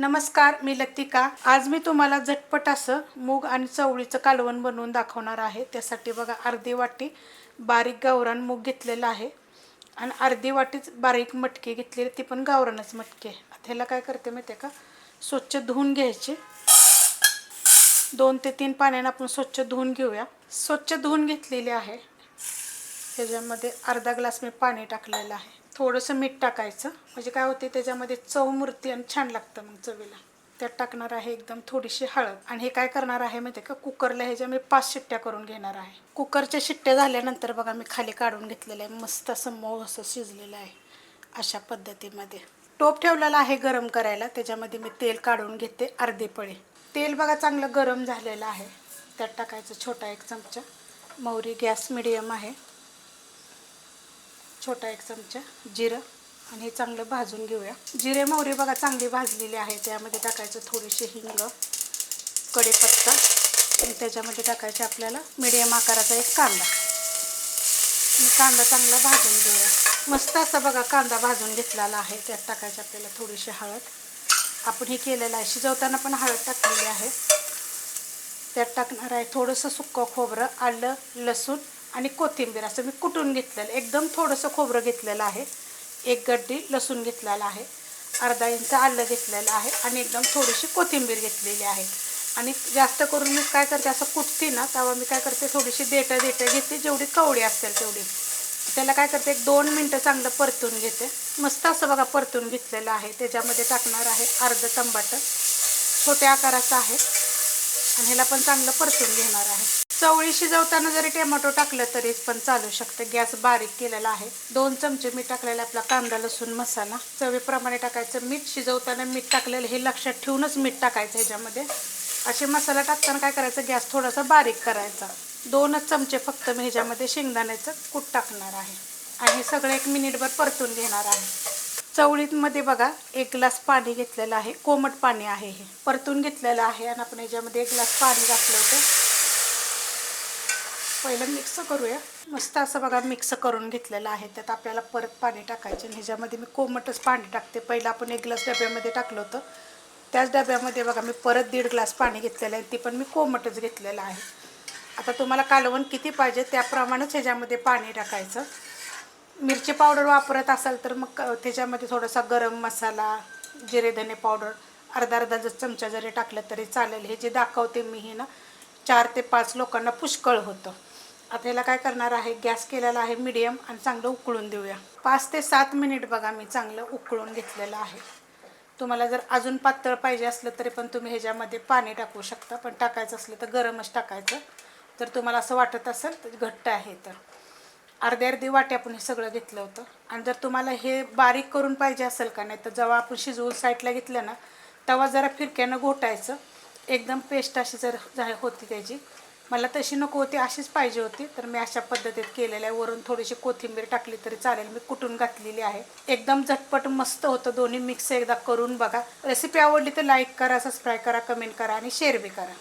नमस्कार मी लतिका. आज मी तुम्हाला झटपट असं मूग आणि चवळीचं कालवण बनवून दाखवणार आहे. त्यासाठी बघा अर्धी वाटी बारीक गावरान मूग घेतलेलं आहे आणि अर्धी वाटीच बारीक मटकी घेतलेली ती पण गावरानच मटकी आहे. आता ह्याला काय करते माहिती आहे का? स्वच्छ धुवून घ्यायची. दोन ते तीन पाण्यानं आपण स्वच्छ धुवून घेऊया. स्वच्छ धुवून घेतलेली आहे. त्याच्यामध्ये अर्धा ग्लास मी पाणी टाकलेलं आहे. थोडंसं मीठ टाकायचं. म्हणजे काय होते त्याच्यामध्ये चव मूर्ती आणि छान लागतं मग चवीला. त्यात टाकणार आहे एकदम थोडीशी हळद. आणि हे काय करणार आहे माहिती आहे का? कुकरला ह्याच्या मी पाच शिट्ट्या करून घेणार आहे. कुकरच्या शिट्ट्या झाल्यानंतर बघा मी खाली काढून घेतलेलं आहे. मस्त असं मऊ असं शिजलेलं आहे अशा पद्धतीमध्ये. टोप ठेवलेला आहे गरम करायला. त्याच्यामध्ये मी तेल काढून घेते अर्धे पळे. तेल बघा चांगलं गरम झालेलं आहे. त्यात टाकायचं छोटा एक चमचा. मोहरी गॅस मिडियम आहे. छोटा एक चमचा जिरं आणि हे चांगलं भाजून घेऊया. जिरे मोहरी बघा चांगली भाजलेली आहे त्यामध्ये टाकायचं थोडीशी हिंग कढीपत्ता आणि त्याच्यामध्ये टाकायचे आपल्याला मिडियम आकाराचा एक कांदा. कांदा चांगला भाजून घेऊया. मस्त असा बघा कांदा भाजून घेतलेला आहे. त्यात टाकायची आपल्याला थोडीशी हळद. आपण हे केलेलं आहे. शिजवताना पण हळद टाकलेली आहे. त्यात टाकणार आहे थोडंसं सुक्कं खोबरं आलं लसूण आणि कोथिंबीर असं मी कुटून घेतलेलं एकदम थोडंसं खोबरं घेतलेलं आहे. एक गड्डी लसूण घेतलेला आहे. अर्धा इंच आलं घेतलेलं आहे आणि एकदम थोडीशी कोथिंबीर घेतलेली आहे. आणि जास्त करून मी काय करते असं कुटते ना तेव्हा मी काय करते थोडीशी देटं देटं घेते जेवढी कवडी असेल तेवढी. त्याला काय करते एक दोन मिनटं चांगलं परतून घेते. मस्त असं बघा परतून घेतलेलं आहे. त्याच्यामध्ये टाकणार आहे अर्ध टंबाटं छोट्या आकाराचं आहे. आणि ह्याला पण चांगलं परतून घेणार आहे. चवळी शिजवताना जरी टोमॅटो टाकलं तरी पण चालू शकतं. गॅस बारीक केलेला आहे. दोन चमचे मीठ टाकलेला आपला कांदा लसूण मसाला. चवीप्रमाणे टाकायचं मीठ. शिजवताना मीठ टाकलेलं हे लक्षात ठेवूनच मीठ टाकायचं ह्याच्यामध्ये. असे मसाला टाकताना काय करायचं? गॅस थोडासा बारीक करायचा. दोनच चमचे फक्त मी ह्याच्यामध्ये शेंगदाण्याचं कूट टाकणार आहे. आणि हे सगळं एक मिनिटभर परतून घेणार आहे. चवळीमध्ये बघा एक ग्लास पाणी घेतलेलं आहे. कोमट पाणी आहे हे. परतून घेतलेलं आहे आणि आपण ह्याच्यामध्ये एक ग्लास पाणी घातलं होतं. पहिलं मिक्स करूया. मस्त असं बघा मिक्स करून घेतलेलं आहे. त्यात आपल्याला परत पाणी टाकायचे आणि ह्याच्यामध्ये मी कोमटच पाणी टाकते. पहिलं आपण एक ग्लास डब्यामध्ये टाकलं होतं. त्याच डब्यामध्ये बघा मी परत दीड ग्लास पाणी घेतलेलं आहे. ती पण मी कोमटच घेतलेलं आहे. आता तुम्हाला कालवण किती पाहिजे त्याप्रमाणेच ह्याच्यामध्ये पाणी टाकायचं. मिरची पावडर वापरत असाल तर मग त्याच्यामध्ये थोडासा गरम मसाला जिरे धने पावडर अर्धा अर्धा जर चमचा जरी टाकलं तरी चालेल. हे जे दाखवते मी हे ना चार ते पाच लोकांना पुष्कळ होतं. आता ह्याला काय करणार आहे? गॅस केलेला आहे मिडियम आणि चांगलं उकळून देऊया. पाच ते सात मिनिट बघा मी चांगलं उकळून घेतलेलं आहे. तुम्हाला जर अजून पातळ पाहिजे असलं तरी पण तुम्ही ह्याच्यामध्ये पाणी टाकू शकता. पण टाकायचं असलं तर गरमच टाकायचं. जर तुम्हाला असं वाटत असेल तर घट्ट आहे तर. अर्ध्या अर्धी वाटी आपण हे सगळं घेतलं होतं. आणि जर तुम्हाला हे बारीक करून पाहिजे असेल का नाही तर जेव्हा आपण शिजवून साईडला घेतलं ना तेव्हा जरा फिरक्यानं घोटायचं. एकदम पेस्ट अशी जर झा होती त्याची. मला तशी नको होती अशीच पाहिजे होती. तर मी अशा पद्धतीत केलेलं आहे. वरून थोडीशी कोथिंबीर टाकली तरी चालेल. मी कुटून घातलेली आहे. एकदम झटपट मस्त होतं. दोन्ही मिक्स एकदा करून बघा. रेसिपी आवडली तर लाईक करा सबस्क्राईब करा कमेंट करा आणि शेअर बी करा.